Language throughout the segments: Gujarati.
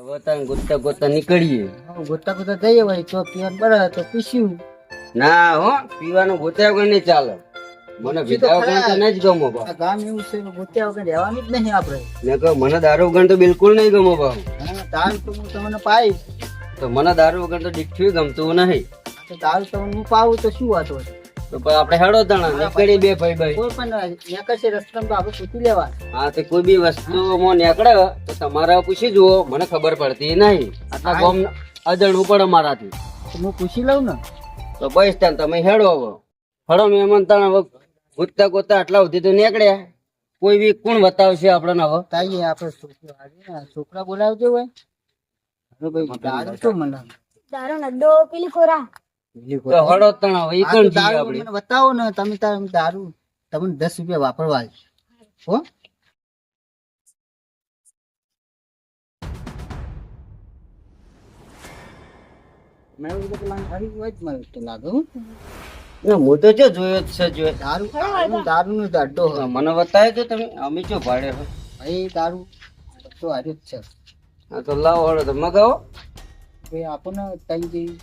હવે તાન ગોતતા ગોતતા નીકળીએ. ગોતા ગોતા જઈએ ભાઈ તો પીવાનું બરાબર તો પીસ્યું ના હો પીવાનું ગોત્યા વગર નહીં ચાલે. મને ભીતા વગર તો નહીં જ ગમો બા ગામ એવું છે ગોત્યા વગર રહેવાનું જ નહીં આપણે. મેં કહ્યું મને દારૂ વગર તો બિલકુલ નહીં ગમો બા દારૂ તો હું તમને પાઈશ. તો મને દારૂ વગર તો ડીઠું ગમતું નહીં. તો દારૂ તો હું પાવું તો શું વાતો છે? તો આપણે હેડો તણા નીકળી બે ભાઈ ભાઈ કોઈ પણ નીકળશે રસ્તામાં તો આપણે પૂછી લેવા હા તે કોઈ બી વસ્તુમાં નીકળે તો તમારે પૂછી જુઓ મને ખબર પડતી નહીં. આટલા ગોમ અજણવું પડે મારાથી. તો હું પૂછી લઉં ને. તો બસ ત્યાં તમે હેડો હવે. હડો મહેમાન તાણ હવે ગોતતા ગોતતા આટલા સુધી તો નીકળ્યા કોઈ બી કોણ બતાવશે આપણને હવે? તાઈએ આપણે છોકરો બોલાવજો હોય હવે ભાઈ દારૂ શું મને. દારૂ નડો પેલી કોરા બતાવો ને તમે તાર દારૂ તમને દસ રૂપિયા વાપરવા. હો? તો હો. ના, જો જોયો છે જો દારૂ દારૂ દારૂનો દાડો મને બતાવે તો તમે અમે જો ભાડે હો ભાઈ દારૂ તો હાર્યો જ છે. હા તો લાવો હડો તમે મગાવો. ભાઈ આપો ને તઈ જેવી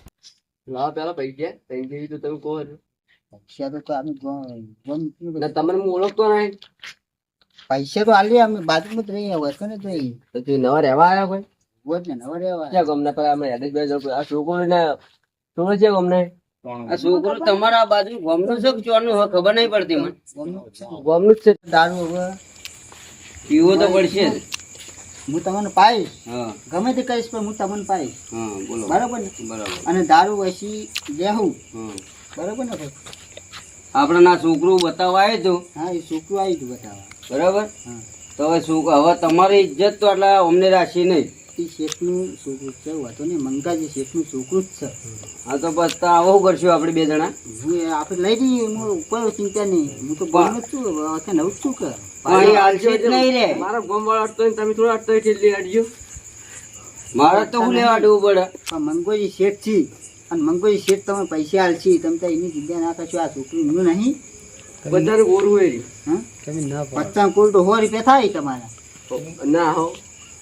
લાવો પેલા પૈસા. તઈ જેવી તો તમે કહો પૈસા તો આમ ગમ- તમને હું ઓળખતો નહીં. પૈસા તો આલી અમે બાજુમાં જ રહીએ વસો ને તો તું નવા રહેવા આવ્યા કોઈ? બોજ ને નવા રહેવા. ક્યાં ગમને પેલા અમે યાદ જ બે જણ આ છોકરો ને છોકરો છે ગમને? આ છોકરો તમારા બાજુ ગમનું છે કે ચોરનો હોય ખબર નહીં પડતી મને. ગમનું જ છે. દારૂ હવે. પીવો તો પડશે જ. હું તમને પાઈશ. હા. ગમે તે કહીશ પણ હું તમને પાઈશ. હા બોલો. બરાબર ને? બરાબર. અને દારૂ વસી દેહું બરાબર ને ભાઈ? આપણે ના છોકરું બતાવવા આવ્યું હતું હા એ છોકરું આવી જ બતાવવા. બરાબર? તો હવે છોકરો હવે તમારી ઇજ્જત તો એટલે અમને રાખી નહીં. એ શેઠનું છોકરું છે વાતો ને મંગાજી શેઠનું છોકરું જ છે. હા તો બસ તો આવું કરશું આપણે બે જણા. હું આપણે લઈ જઈએ હું કોઈ ચિંતા નહીં. હું તો ભણું જ છું નવું જ છું કે પણ એ આલસી જ નહીં રે. મારા ગામ અટતો તમે થોડો અટતો એટલી અડજો. મારે તો હું લેવા દેવું પડે. પણ મંગોજી શેઠ છી. અને મંગોજી શેઠ તમે પૈસા આલશી તમે તો એની જગ્યા ના કરશો આ છોકરું એમનું નહીં. બધાને ગોરું હોય. હા? પચાસ કુલ તો સો રૂપિયા થાય તમારા. ના હો.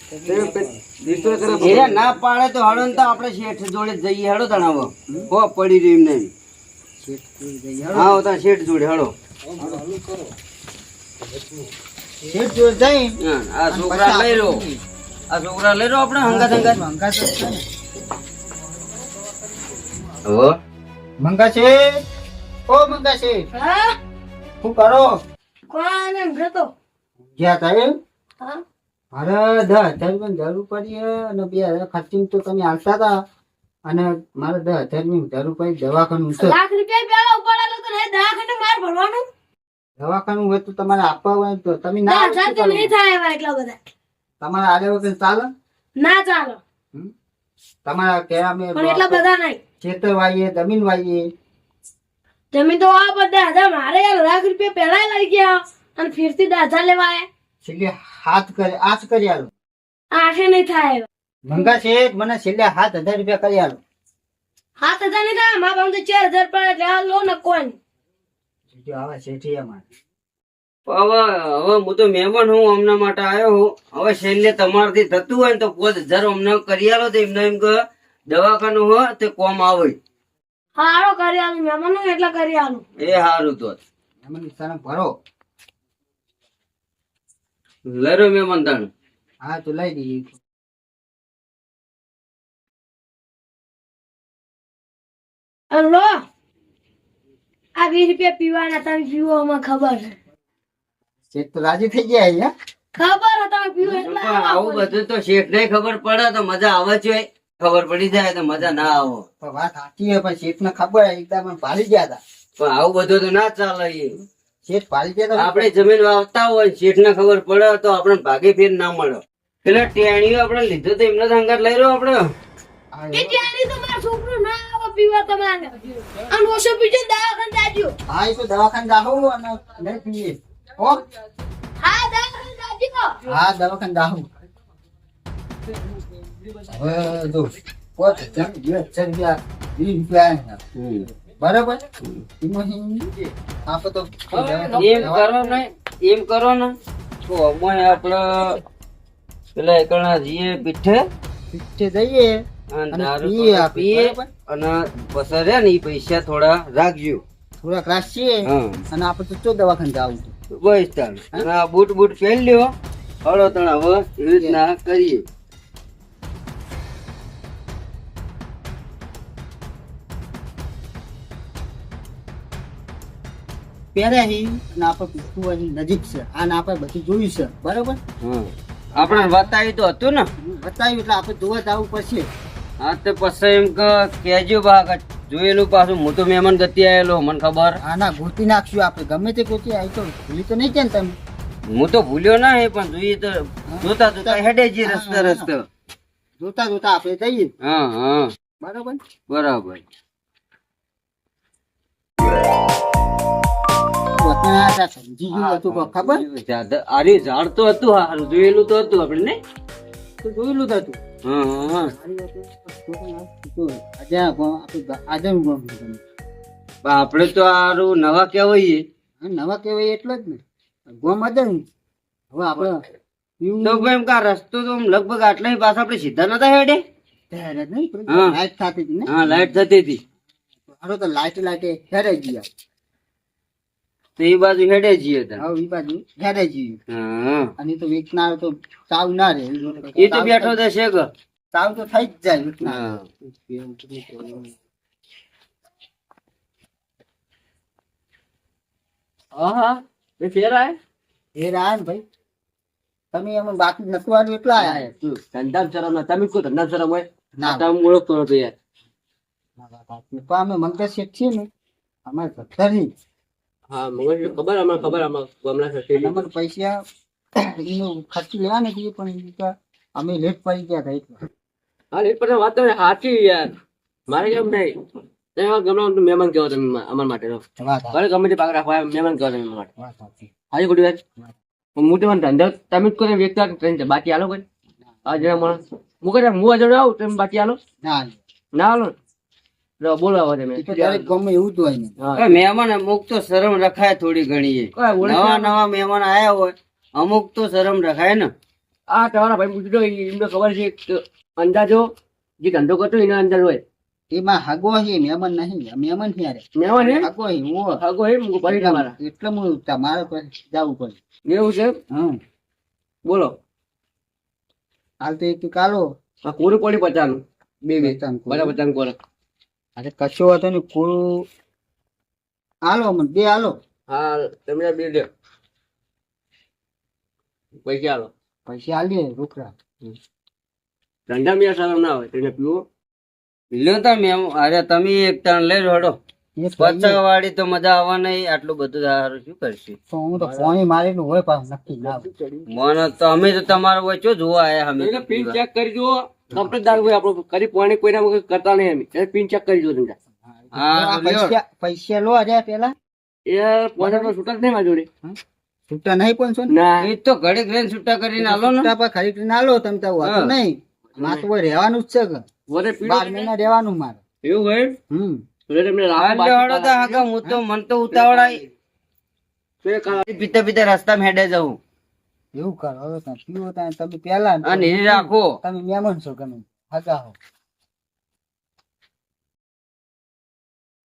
કરે એને ના પાડે તો હળો ને તો આપણે શેઠ જોડે જ જઈએ. હળો તણાવો હો પડી રહ્યું નહીં હા હોતા શેઠ જોડે હળો શેઠ જોડે જઈ આ છોકરા લઈ લો. આ છોકરા લઈ લો આપણે હંગાત હંગાત. મંગા તો છે ને. હો મંગા શેઠ ઓ મંગા શેઠ હા? શું કરો? કોણ એમ જતો જ્યાં થાય હા. મારે દસ હજાર રૂપિયાની જરૂર પડી અને બે હજાર ખર્ચી તો તમે હાલતા હતા. અને મારે દસ હજારની જરૂર પડી દવાખાનું. છે લાખ રૂપિયા પેલા ઉપાડેલો તો હે માર ભરવાનું? દવાખાનું હોય તો તમારે આપવા હોય તો તમે ના હજાર તો નહીં થાય એવા એટલા બધા. તમારે આલે વગર ચાલે? ના ચાલો. તમારા કહેવા મેં પણ એટલા બધા નહીં. ખેતર વાઈએ જમીન વાઈએ જમીન તો આ બધા હજાર મારે એક લાખ રૂપિયા પહેલા લઈ ગયા અને ફીરથી દાધા લેવા આયા. છેલ્લે હાથ કરે આજ કરી આલો. આઠે નહીં થાય મંગા શેઠ મને છેલ્લે હાથ હજાર રૂપિયા કરી આલો. હાથ હજાર નહીં થાય. મારા પાસે ચાર હજાર પણ લો ને કોઈ નહીં. જો આવા શેઠી હવે હવે હું તો મહેમાન હું હમણાં માટે આવ્યો હું. હવે છેલ્લે તમારાથી થતું હોય ને તો પોત હજાર અમને કરી આલો તો એમને એમ કે દવાખાનું હોય તે કોમ આવે. હારો કરી આલું મહેમાનો એટલા કરી આલું. એ સારું તો. એમાં નિશાને ભરો. લરો મહેમાન તાણ. હા તો લઈ દઈએ. અને લો આ વીસ રૂપિયા પીવાના તમે પીવો અમને ખબર શેઠ તો રાજી થઈ ગયા અહીંયા? ખબર તમે પીવો એટલા આવું બધું તો શેઠ ને ખબર પડે તો મજા આવે છે ખબર પડી જાય તો મજા ના આવો. પણ વાત સાચી છે પણ શેઠ ને ખબર એકદમ પાડી ગયા હતા. પણ આવું બધું તો ના ચાલે. શેઠ પાડી ગયા આપણે જમીન વાવતા હોય શેઠ ને ખબર પડે તો આપણે ભાગે ફેર ના મળે. પેલા ટેણીઓ આપણે લીધો તો એમને સંગાત લઈ રહ્યો આપણે. હા, તો મારું છોકરું ના પીવા તમારે? અને ઓછો પીજો દવાખાને જાજો. હા એ તો દવાખાને જાહું અને નહીં પીએ. હો? હા દવાખાને જાજો. હા દવાખાને જાહું. હવે જો પોત હજાર, બે હજાર રૂપિયા વીસ રૂપિયા બરાબર? એમાંથી આપો તો એમ કરો ને એમ કરો ને તો અમે આપણે પેલા એકણા જઈએ પીઠે? પીઠે જઈએ અને અને દારૂ પીએ અને પછી ને એ પૈસા થોડા રાખજો. થોડાક રાખશે અને આપણે તો દવાખાને જવું બસ ચાલ. અને આ બૂટ બૂટ પહેરી લ્યો. હળો તણ હવે એવી રીતના કરીએ. પહેર્યા હી અને આપણે પૂછવું અહીં નજીક છે. અને આપણે બધું જોયું છે. બરાબર? આપણે બતાવી તો હતું ને. બતાવ્યું એટલે આપણે જોવા જવું પડશે. હા તો પછી એમ કે કેજો બા જોયેલું પાછું હું તો મહેમાન ગતિ આવેલો મને ખબર. હા ના ગોતી નાખશું આપણે. ગમે તે ગોતી આવી તો ભૂલી તો નહીં છે ને તમે? હું તો ભૂલ્યો ના હે પણ જોઈએ તો જોતા જોતા હેડે જઈએ રસ્તે રસ્તે. જોતા જોતા આપણે જઈએ. હા હા. બરાબર? બરાબર. સમજી ગયું હતું ખબર? ઝાડ- તો હતું જોયેલું તો હતું આપણે ને જોયેલું તો હતું. આપણે તો હારું નવા કહેવાય નવા કહેવાય એટલે જ ને. ગોમ અદન હવે આપણે એમ કે રસ્તો તો લગભગ આટલા પાસે આપણે સીધા નતા હેડે. લાઈટ થતી હતી ને. હા લાઈટ થતી હતી. તો લાઈટ લાઈટે હેરે ગયા. તો એ બાજુ હેડે જઈએ તા. હવે એ બાજુ હેડે જઈએ. હા. અને તો વેચનાર તો સાવ ના રે એ તો બેઠો તો છે કે? સાવ તો થઈ જ જાય. હા. હા એ ફેરાય એ ભાઈ. તમે એમાં બાકી નથી વાળું એટલા આયા. તું ધંધા શરમ ના તમે કોઈ ધંધા શરમ હોય? ના. તમે ઓળખતો નતો યાર. પણ અમે મંગળ શેઠ છીએ ને. અમારે ભક્તરી હા મને ખબર અમારે ખબર શેઠી. અમારે પૈસા એનું ખર્ચી લેવા નથી પણ અમે લેટ પડી ગયા હતા એટલે. હા વાત સાચી યાર. મારે કેમ નહીં અમારા મહેમાન કહો તમે અમારા માટે ભલે ગમે તે પાક રાખવા મહેમાન કહો તમે માટે? હાજી ખોટી વાત. હું ધંધો તમે જ કોઈ વ્યક્તિ ટ્રેન છે બાકી હાલો કોઈ. આ જણા માણસ. હું કઈ હું આવું તમે બાકી હાલો. ના. ના હાલો. લો બોલો હવે તમે તો ગામમાં એવું જ હોય ને. મહેમાન અમુક તો શરમ રખાય થોડી ઘણી નવા નવા મહેમાન આયા હોય અમુક તો શરમ રખાય ને. આ તમારા ભાઈ પૂછજો એમને ખબર છે અંદાજો જે ધંધો કરતો એના અંદાજ હોય. એમાં હાગો છે મહેમાન નહીં મહેમાન છે યાર. મહેમાન હે? હાગો છે હું આગો હે હું ભરી તમારા. એટલે હું તમારે પછી જવું પડે. એવું છે? હમ. બોલો. હાલ તો એક કાલો. કોરું પડી પચાનું? બે બે. બરાબર પચાન કોર અરે કશો હતો ને કોળું હાલો મને બે હાલો. હા તમને બે દે. પૈસા આલો. પૈસા હાલીએ રૂકરા ધંધા મેં સારો ના હોય તેને પીવો. લ્યો તમે એમ અરે તમે એક ત્રણ લઈ રોડો પચાસ વાળી તો મજા આવવા નહીં આટલું બધું સારું શું કરશે? તો હું તો ફોની મારેલું હોય પણ નક્કી ના મને તો અમે તો તમારો વચ્ચે જોવા આયા અમે ચેક કરી જુઓ. કમ્પ્લીટ દારૂ આપણું કરી પોણી કોઈના વગર કરતા નહીં અમે એટલે પિન ચેક કરી જુઓ તમે. આ પૈસા પૈસા લો આજે પેલા. એ પોણા તો છૂટા નહીં મારી જોડે. છૂટા નહીં પણ છો ને? એ તો ઘડીક રહીને છૂટા કરીને આલો ને. છૂટા પર ખરીદી ના લો તમે તો વાંધો નહીં. મારે તો રહેવાનું જ છે કે. વરે બાર મહિના રહેવાનું મારે. એવું હોય હમ. હા, તા હાકા, હું તો મન તો ઉતાવળાય. પીતા પીતા રસ્તા મેડે જવું એવું કરો હવે તમે પીવો ત્યાં તમે પેલા અને એ રાખો. તમે મહેમાન છો તમે હગા હો.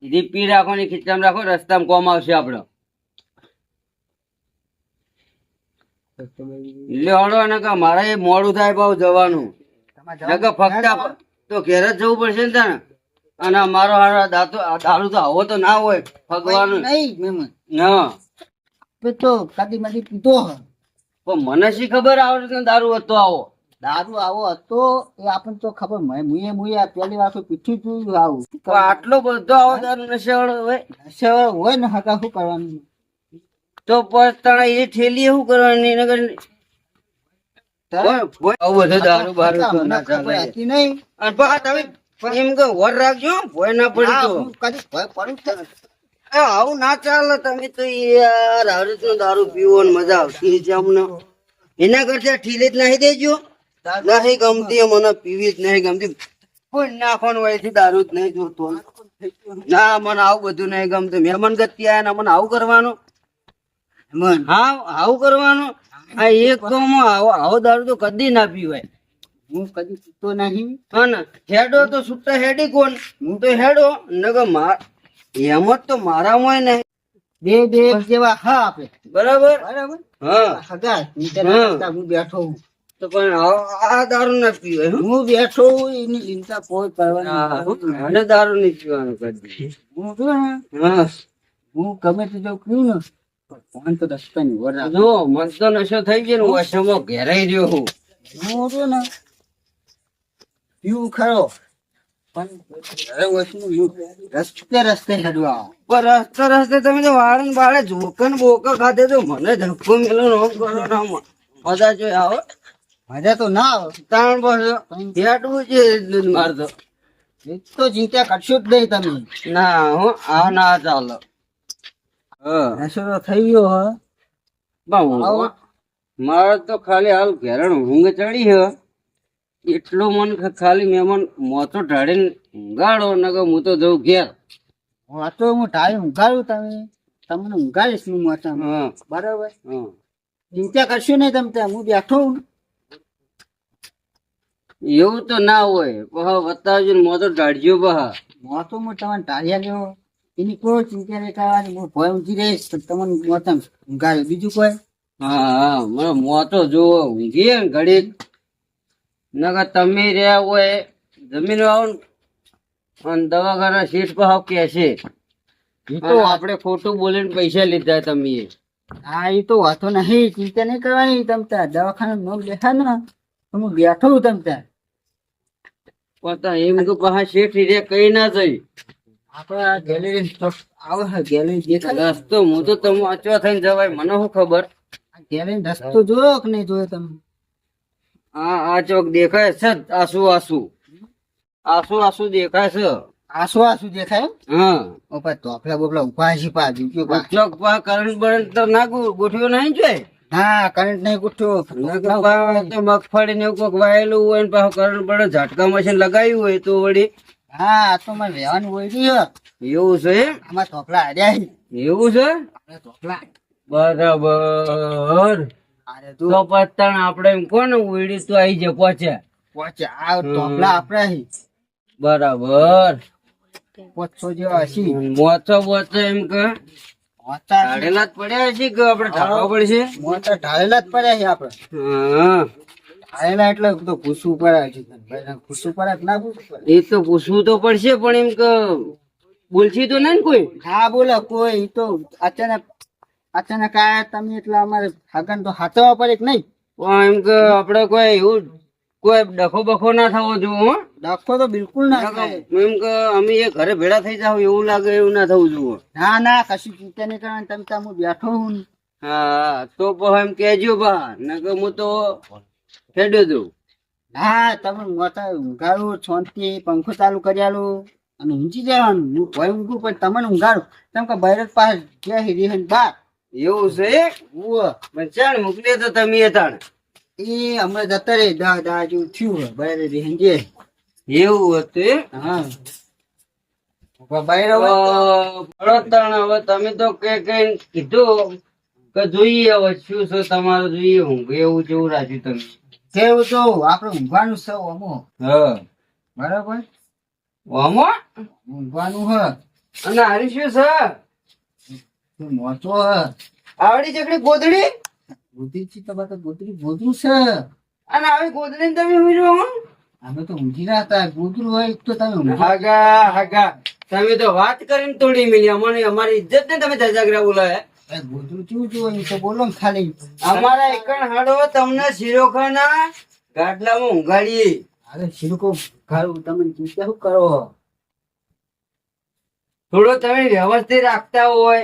ઈધી પી રાખો ને ખીચામાં રાખો રસ્તામાં કોમ આવશે ને કે મારે મોડું થાય પાછું જવાનું. તમારે ફક્ત તો ઘેર જ જવું પડશે ને તને અને મારો હારો દાતો દારૂ તો આવો તો ના હોય ફગવાનું. નહીં ના. આપણે તો કદી મદી પીતો હોય પણ મને શી ખબર આવડે દારૂ હતો આવો? દારૂ આવો હતો એ આપણને તો ખબર મુએ મુએ પેલી વાર તો પીઠું જોયું આવું. તો આટલો બધો આવો દારૂ નશેવાળો હોય? નશેવાળો હોય ને હકા શું કરવાનું? તો પછી તને એ ઠેલી શું કરવાની નગર? એમ કે વર રાખજો ભય ના પડી તો. કદી ભય પડું આવું ના ચાલે. તમે તો યાર રીતનું દારૂ પીવો ને મજા આવતી અમને. એના કરતા ઠીલે જ નાહી દેજો. નહીં ગમતી મને પીવી જ નહીં ગમતી. કોઈ નાખવાનું હોય છે દારૂ જ નહીં જોતો. ના, મને આવું બધું નહીં ગમતું. મહેમાન ગતિ આયા ને મને આવું કરવાનું. હા, આવું કરવાનું. આ એક તો આવો આવો દારૂ તો કદી ના પીવાય. હું કદી પીતો નહીં. ને હેડો તો છૂટા હેડી કોણ? હું તો હેડો નગર માર એમ જ તો મારામાં ને બે બે જેવા હા આપે. બરાબર? બરાબર? હા. હગા હા. બેઠો હું. તો પણ આ દારૂ ના પીવાય હું. બેઠો એની ચિંતા કોઈ કરવાની મને દારૂ નહીં પીવાનું કરી હું હા. હું ગમે તે જો પીવું ને ફોન તો રસ્તા ની વર. જો મન તો નશો થઈ ગયો હું અસમો ઘેરાઈ રહ્યો હું. હું ને પીવું ખરો. રસ્તે રસ્તે હેડવા રસ્તે રસ્તે તમે તો વાળે ને વાળે જોકન બોકા ખાતે તો મને ધક્કો મેલો નો કરો ના મજા જો આવો. મજા તો ના આવે. તાણ બસ હેડવું છે એટલું મારે તો. ચિંતા કરશો જ નહીં તમે. ના હું આ ના ચાલો. હા. નશો તો થઈ ગયો હ. હું- મારે તો ખાલી હાલ ઘેરણ ઊંઘ ચડી છે એટલો મન ખાલી મહેમાન મોતો ઢાળીને ઊંઘાડો નકર હું તો જઉં ઘેર. તો હું ઢાળી ઊંઘાડું તમે. તમને ઊંઘાડીશ હું મોટા બરાબર? ચિંતા કરશો નહીં તમે ત્યાં. હું બેઠો હું. એવું તો ના હોય. બહા બતાવજો ને મોતો ઢાળજો પહા મોતો હું તમને ટાળ્યા લેવો. એની કોઈ ચિંતા નહીં કરવાની. હું ભય ઊંઘી રહીશ તમને મોતા ઊંઘાડ્યું. બીજું કોઈ? હા હા. મને મોતો જોવો. ઊંઘીએ ને ઘડીક નકર તમે રહ્યા હોય જમીન વાવ અને દવાખાના સીટ પર હાવ એ તો આપણે ખોટું બોલીને પૈસા લીધા તમે. હા એ તો વાતો નહીં ચિંતા નહીં કરવાની તમતા દવાખાના નો બેઠા ને હું બેઠો તમતા પણ એમ તો કહા શેઠ રે કઈ ના જઈ આપણા ગેલેરી આવે છે ગેલેરી દેખાય. રસ્તો હું તો તમે અચવા થઈને જવાય મને શું ખબર? ગેલેરી રસ્તો જોયો કે નહીં જોયો તમે? આ આ ચોક દેખાય છે આસુ આસુ. આસુ આસુ દેખાય છે. આસુ આસુ દેખાય? હા. ઉપર તોફલા બોફલા ઊભા છે પા દીકરીઓ પા. ચોક પા કરંટ બરંટ તો ના ગોઠ્યો નહીં છે હા કરંટ નહીં ગુઠ્યો તો મગફળી ને કોક વાયેલું હોય ને પાછું કરંટ બરંટ ઝાટકા મશીન લગાવ્યું હોય તો વળી હા તો મારે રહેવાનું હોય છે. એવું છે એમ? આમાં તોફલા હાર્યા એવું છે? તોફલા બરાબર. તો પતણ આપણે એમ કોને ઉડી તો આઈ જાય પહોંચે. પહોંચે. આ ટોપલા આપણે બરાબર. પોચો જેવા હશે. મોચો બોચો એમ કે. ઢાળેલા જ પડ્યા છે કે આપણે ઢાળવા પડશે? મોચા ઢાળેલા જ પડ્યા છે આપણે. હા. ઢાળેલા એટલે તો પૂછવું પડે છે ભાઈ. પૂછવું પડે ના પૂછવું એ તો પૂછવું તો પડશે પણ એમ કે બોલશી તો નહીં ને કોઈ? હા બોલો કોઈ. તો અચાનક અચાનક આયા તમે એટલે અમારે હગન તો હાથવા પડે કે નહીં? પણ એમ કે આપણે કોઈ એવું કોઈ ડખો બખો ના થવો જોઈએ હો. ડખો તો બિલકુલ ના થાય. એમ કે અમે એ ઘરે ભેળા થઈ જાવ એવું લાગે એવું ના થવું જોઈએ. ના ના કશું ચિંતા નહીં કરવાની. તમે ત્યાં હું બેઠો હું. હા તો પછી એમ કેજો બા. નકર હું તો હેડ્યો દઉં. હા તમે મોટા ઊંઘાડું શાંતિ પંખો ચાલુ કર્યાલું. અને ઊંચી જવાનું. હું ભય ઊંઘું પણ તમને ઊંઘાડું. તેમ કે બૈરત પાસે ગયા હિરી બાર. એવું છે પણ ચાલ મોકલી તો તમે એ તાણ. એ અમે જતા રે દા દા જેવું થયું બૈરત રેહન એવું હતું હા. તો. તમે તો કે કીધું કે જોઈએ હવે શું છે તમારું જોઈએ એવું જેવું રાખ્યું તમે. કેવું તો આપણે ઊંઘવાનું છે અમો. હા. બરાબર? અમો? ઊંઘવાનું હ. અને હારી શું છે? મોટો આવડી ચકડી ગોદડી? ગોદડી છે તમારે ગોદડી ગોદરી છે. અને આવી ગોદડી તમે વીરો અમે તો ઊંઘી ના હતા. ગોદરું હોય તો તમે હાગા હાગા. તમે તો વાત કરીને તોડી મિલી. અમને અમારી ઇજ્જત ને તમે ધજાગરા બોલાય એ ગોદરું કેવું જોયું તો બોલો ને ખાલી. અમારા એકણ હાડો તમને શિરોખાના ગાટલામાં ઊંઘાડીએ અરે શિરોકો ખારું તમે ચિંતા શું કરો? થોડો તમે વ્યવસ્થિત રાખતા હોય.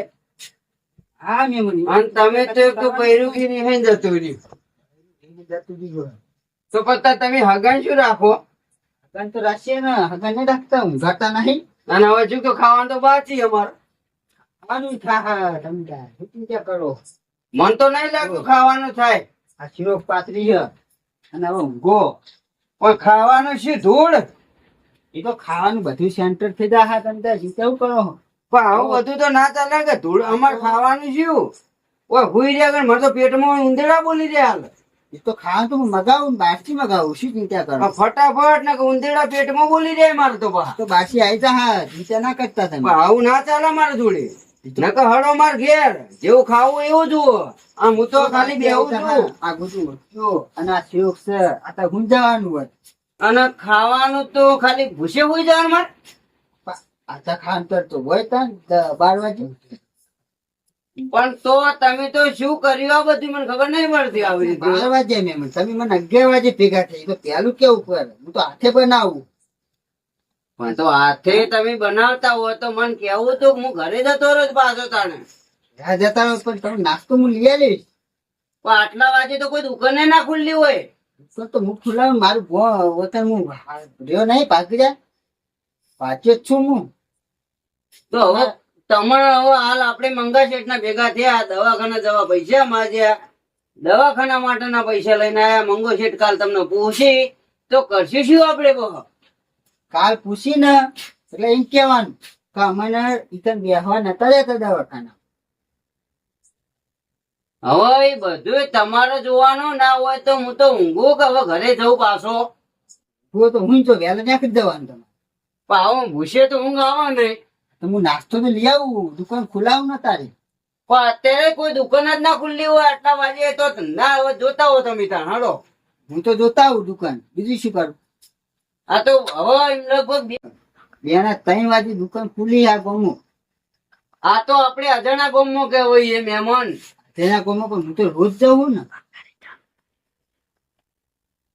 હા મેં મને અને તમે તો એક તો પૈરું કે નહીં જતું રહ્યું. તો પત્તા તમે હગન શું રાખો? હગન તો રાશિએ ને હગન નહીં રાખતા ઊંઘાતા નહીં. અને હવે શું તો ખાવાનું તો બાકી અમારે. ખાવાનું થાય તાર. શું કરો? મન તો નહીં લાગતું ખાવાનું થાય. આ શિરો પાતરી છે. અને હવે ઊંઘો. પણ ખાવાનું શું ધૂળ? એ તો ખાવાનું બધું સેન્ટર થઈ જાય હા તમે ચિંતા શું કરો? પણ આવું બધું તો ના ચાલે કે ધૂળ અમારે ખાવાનું શું ઓય હુઈ રહ્યા કે મારે તો પેટમાં ઉંદેડા બોલી રહ્યા હાલ. એ તો ખાવાનું તો મગાવું બહારથી મગાવું. શું ચિંતા કરો? ફટાફટ ને ઉંદેડા પેટમાં બોલી જાય મારે તો બા તો બાસી આવી જા હા. ચિંતા ના કરતા તમે. આવું ના ચાલે મારે જોડે નકર હળો માર ઘેર. જેવું ખાવું એવું જુઓ. આ હું તો ખાલી બેહું છું. આ બધું જો અને આ શેક છે. આ તો ગુંજાવાનું હોય. અને ખાવાનું તો ખાલી ભૂસે હોઈ જવાનું મારે. આ તો તો હોય બાર વાગે. પણ તો તમે તો શું કર્યું આ બધું મને ખબર નહીં પડતી આવી રીતે. બાર વાગે મેમ તમે મને અગિયાર વાગે ભેગા થઈ તો પેલું કેવું કરે? હું તો હાથે બનાવું. પણ તો હાથે તમે બનાવતા હોય તો મને કેવું તો હું ઘરે જતો રહ્યો પાછો તાણે. ત્યાં જતા રહો પણ તમે નાસ્તો હું લઈ આવીશ. પણ આટલા વાગે તો કોઈ દુકાને ના ખુલ્લી હોય. તો તો હું ખુલ્લાવું મારું વતન હું રહ્યો નહીં પાકી જાય. પાછો જ છું હું. તો હવે તમારે હવે હાલ આપણે મંગા શેઠ ના ભેગા થયા દવાખાના જવા પૈસા માજ્યા દવાખાના માટેના પૈસા લઈને આયા મંગો શેઠ કાલ તમને પૂછી. તો કરશું શું આપણે બહુ? કાલ પૂછી ને એટલે એમ કેવાનું કે અમને ઈકન બેહવા નતા રહેતા દવાખાના. હવે એ બધું તમારે જોવાનું ના હોય તો હું તો ઊંઘું કે હવે ઘરે જવું પાછો? હું તો હું તો વહેલા નાખી જ દેવાનું તમે પણ આવું ભૂસે તો ઊંઘ આવે નહીં તો હું નાસ્તો તો લઈ આવું દુકાન ખુલાવું ના તારી. પણ અત્યારે કોઈ દુકાન જ ના ખુલ્લી હોય આટલા વાગે તો ના હવે જોતા હો તમે ત્યાં હાલો. હું તો જોતા આવું દુકાન બીજું શું કરું? આ તો હવે એમ લગભગ બેના ત્રણ વાગે દુકાન ખુલી આ ગમો. આ તો આપણે અજાણા ગમો કે હોય એ મહેમાન. તેના ગમો પણ હું તો રોજ જવું ને.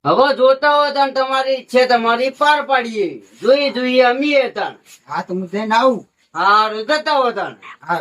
હવે જોતા હોય તો તમારી ઈચ્છા તમારી પાર પાડીએ. જોઈએ જોઈએ અમીએ તણ હા તો હું જઈને આવું. હા જતા હો તાણ હા